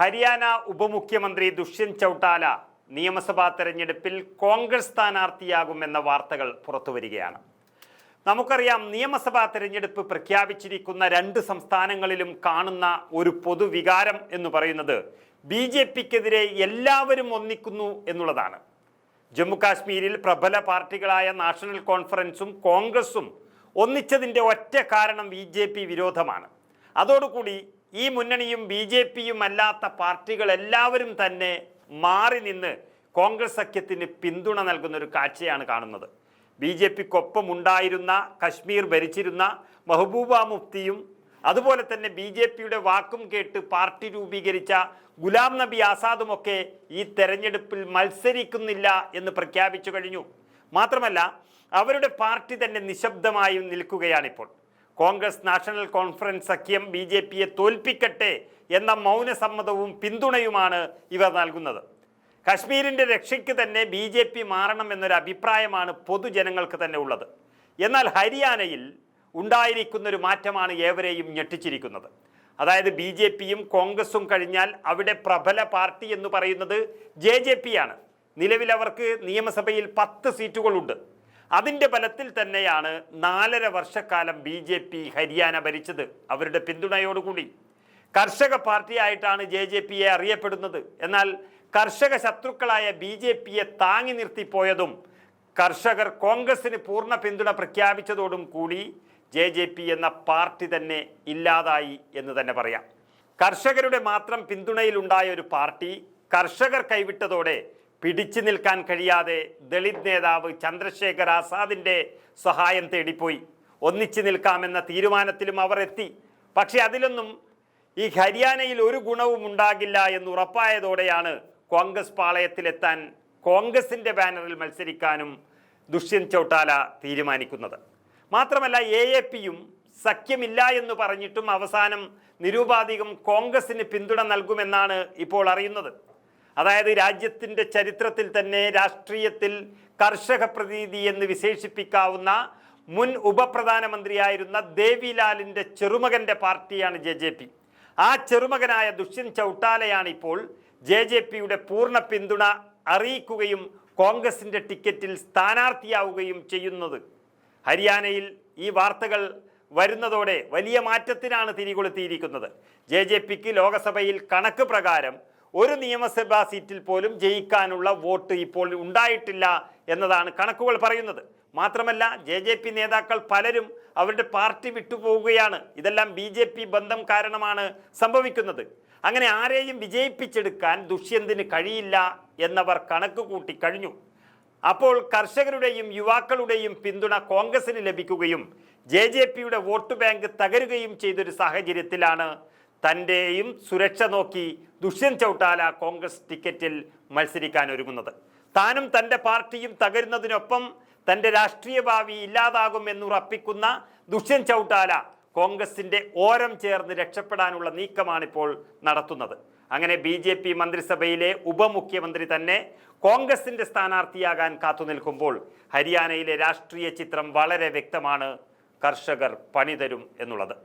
ഹരിയാന ഉപമുഖ്യമന്ത്രി ദുഷ്യന്ത് ചൗട്ടാല നിയമസഭാ തെരഞ്ഞെടുപ്പിൽ കോൺഗ്രസ് സ്ഥാനാർത്ഥിയാകുമെന്ന വാർത്തകൾ പുറത്തുവരികയാണ്. നമുക്കറിയാം നിയമസഭാ തെരഞ്ഞെടുപ്പ് പ്രഖ്യാപിച്ചിരിക്കുന്ന രണ്ട് സംസ്ഥാനങ്ങളിലും കാണുന്ന ഒരു പൊതുവികാരം എന്ന് പറയുന്നത് ബി ജെ പിക്കെതിരെ എല്ലാവരും ഒന്നിക്കുന്നു എന്നുള്ളതാണ്. ജമ്മു കാശ്മീരിൽ പ്രബല പാർട്ടികളായ നാഷണൽ കോൺഫറൻസും കോൺഗ്രസും ഒന്നിച്ചതിന്റെ ഒറ്റ കാരണം ബി ജെ പി വിരോധമാണ്. അതോടുകൂടി ഈ മുന്നണിയും ബി ജെ പിയും അല്ലാത്ത പാർട്ടികൾ എല്ലാവരും തന്നെ മാറി നിന്ന് കോൺഗ്രസ് സഖ്യത്തിന് പിന്തുണ നൽകുന്ന ഒരു കാഴ്ചയാണ് കാണുന്നത്. ബി ജെ പിക്കൊപ്പം ഉണ്ടായിരുന്ന കശ്മീർ ഭരിച്ചിരുന്ന മെഹബൂബ മുഫ്തിയും അതുപോലെ തന്നെ ബി ജെ പിയുടെ വാക്കും കേട്ട് പാർട്ടി രൂപീകരിച്ച ഗുലാം നബി ആസാദുമൊക്കെ ഈ തെരഞ്ഞെടുപ്പിൽ മത്സരിക്കുന്നില്ല എന്ന് പ്രഖ്യാപിച്ചു കഴിഞ്ഞു. മാത്രമല്ല അവരുടെ പാർട്ടി തന്നെ നിശബ്ദമായും നിൽക്കുകയാണിപ്പോൾ. കോൺഗ്രസ് നാഷണൽ കോൺഫറൻസ് സഖ്യം ബി ജെ പിയെ തോൽപ്പിക്കട്ടെ എന്ന മൗനസമ്മതവും പിന്തുണയുമാണ് ഇവർ നൽകുന്നത്. കശ്മീരിന്റെ രക്ഷയ്ക്ക് തന്നെ ബി ജെ പി മാറണം എന്നൊരു അഭിപ്രായമാണ് പൊതുജനങ്ങൾക്ക് തന്നെ ഉള്ളത്. എന്നാൽ ഹരിയാനയിൽ ഉണ്ടായിരിക്കുന്നൊരു മാറ്റമാണ് ഏവരെയും ഞെട്ടിച്ചിരിക്കുന്നത്. അതായത് ബി ജെ പിയും കോൺഗ്രസും കഴിഞ്ഞാൽ അവിടെ പ്രബല പാർട്ടി എന്ന് പറയുന്നത് ജെ ജെ പി ആണ്. നിലവിൽ അവർക്ക് നിയമസഭയിൽ പത്ത് സീറ്റുകളുണ്ട്. അതിന്റെ ബലത്തിൽ തന്നെയാണ് നാലര വർഷക്കാലം ബി ജെ പി ഹരിയാന ഭരിച്ചത്. അവരുടെ പിന്തുണയോടുകൂടി. കർഷക പാർട്ടിയായിട്ടാണ് ജെ ജെ പിയെ അറിയപ്പെടുന്നത്. എന്നാൽ കർഷക ശത്രുക്കളായ ബി ജെ പിയെ താങ്ങി നിർത്തിപ്പോയതും കർഷകർ കോൺഗ്രസിന് പൂർണ പിന്തുണ പ്രഖ്യാപിച്ചതോടും കൂടി ജെ ജെ പി എന്ന പാർട്ടി തന്നെ ഇല്ലാതായി എന്ന് തന്നെ പറയാം. കർഷകരുടെ മാത്രം പിന്തുണയിലുണ്ടായ ഒരു പാർട്ടി കർഷകർ കൈവിട്ടതോടെ പിടിച്ചു നിൽക്കാൻ കഴിയാതെ ദളിത് നേതാവ് ചന്ദ്രശേഖർ ആസാദിന്റെ സഹായം തേടിപ്പോയി. ഒന്നിച്ചു നിൽക്കാമെന്ന തീരുമാനത്തിലും അവർ എത്തി. പക്ഷേ അതിലൊന്നും ഈ ഹരിയാനയിൽ ഒരു ഗുണവും ഉണ്ടാകില്ല എന്ന് ഉറപ്പായതോടെയാണ് കോൺഗ്രസ് പാളയത്തിലെത്താൻ കോൺഗ്രസിന്റെ ബാനറിൽ മത്സരിക്കാനും ദുഷ്യന്ത് ചൗട്ടാല തീരുമാനിക്കുന്നത്. മാത്രമല്ല എ എ പിയും സഖ്യമില്ല എന്ന് പറഞ്ഞിട്ടും അവസാനം നിരൂപാധികം കോൺഗ്രസിന് പിന്തുണ നൽകുമെന്നാണ് ഇപ്പോൾ അറിയുന്നത്. അതായത് രാജ്യത്തിന്റെ ചരിത്രത്തിൽ തന്നെ രാഷ്ട്രീയത്തിൽ കർഷക പ്രതീതി എന്ന് വിശേഷിപ്പിക്കാവുന്ന മുൻ ഉപപ്രധാനമന്ത്രിയായിരുന്ന ദേവിലാലിന്റെ ചെറുമകന്റെ പാർട്ടിയാണ് ജെ ജെ പി. ആ ചെറുമകനായ ദുഷ്യന്ത് ചൗട്ടാലയാണ് ഇപ്പോൾ ജെ ജെ പിയുടെ പൂർണ പിന്തുണ അറിയിക്കുകയും കോൺഗ്രസിന്റെ ടിക്കറ്റിൽ സ്ഥാനാർത്ഥിയാവുകയും ചെയ്യുന്നത്. ഹരിയാനയിൽ ഈ വാർത്തകൾ വരുന്നതോടെ വലിയ മാറ്റത്തിനാണ് തിരികൊളുത്തിയിരിക്കുന്നത്. ജെ ജെ പിക്ക് ലോകസഭയിൽ കണക്ക് പ്രകാരം ഒരു നിയമസഭാ സീറ്റിൽ പോലും ജയിക്കാനുള്ള വോട്ട് ഇപ്പോൾ ഉണ്ടായിട്ടില്ല എന്നതാണ് കണക്കുകൾ പറയുന്നത്. മാത്രമല്ല ജെ ജെ പി നേതാക്കൾ പലരും അവരുടെ പാർട്ടി വിട്ടുപോവുകയാണ്. ഇതെല്ലാം ബി ജെ പി ബന്ധം കാരണമാണ് സംഭവിക്കുന്നത്. അങ്ങനെ ആരെയും വിജയിപ്പിച്ചെടുക്കാൻ ദുഷ്യന്തിന് കഴിയില്ല എന്നവർ കണക്ക് കൂട്ടി കഴിഞ്ഞു. അപ്പോൾ കർഷകരുടെയും യുവാക്കളുടെയും പിന്തുണ കോൺഗ്രസിന് ലഭിക്കുകയും ജെ ജെ പിയുടെ വോട്ട് ബാങ്ക് തകരുകയും ചെയ്തൊരു സാഹചര്യത്തിലാണ് തന്റെയും സുരക്ഷ നോക്കി ദുഷ്യന്ത് ചൗട്ടാല കോൺഗ്രസ് ടിക്കറ്റിൽ മത്സരിക്കാൻ ഒരുങ്ങുന്നത്. താനും തന്റെ പാർട്ടിയും തകരുന്നതിനൊപ്പം തന്റെ രാഷ്ട്രീയ ഭാവി ഇല്ലാതാകും എന്നുറപ്പിക്കുന്ന ദുഷ്യന്ത് ചൗട്ടാല കോൺഗ്രസിന്റെ ഓരം ചേർന്ന് രക്ഷപ്പെടാനുള്ള നീക്കമാണിപ്പോൾ നടത്തുന്നത്. അങ്ങനെ ബി ജെ പി മന്ത്രിസഭയിലെ ഉപമുഖ്യമന്ത്രി തന്നെ കോൺഗ്രസിന്റെ സ്ഥാനാർത്ഥിയാകാൻ കാത്തുനിൽക്കുമ്പോൾ ഹരിയാനയിലെ രാഷ്ട്രീയ ചിത്രം വളരെ വ്യക്തമാണ്. കർഷകർ പണിതരും എന്നുള്ളത്.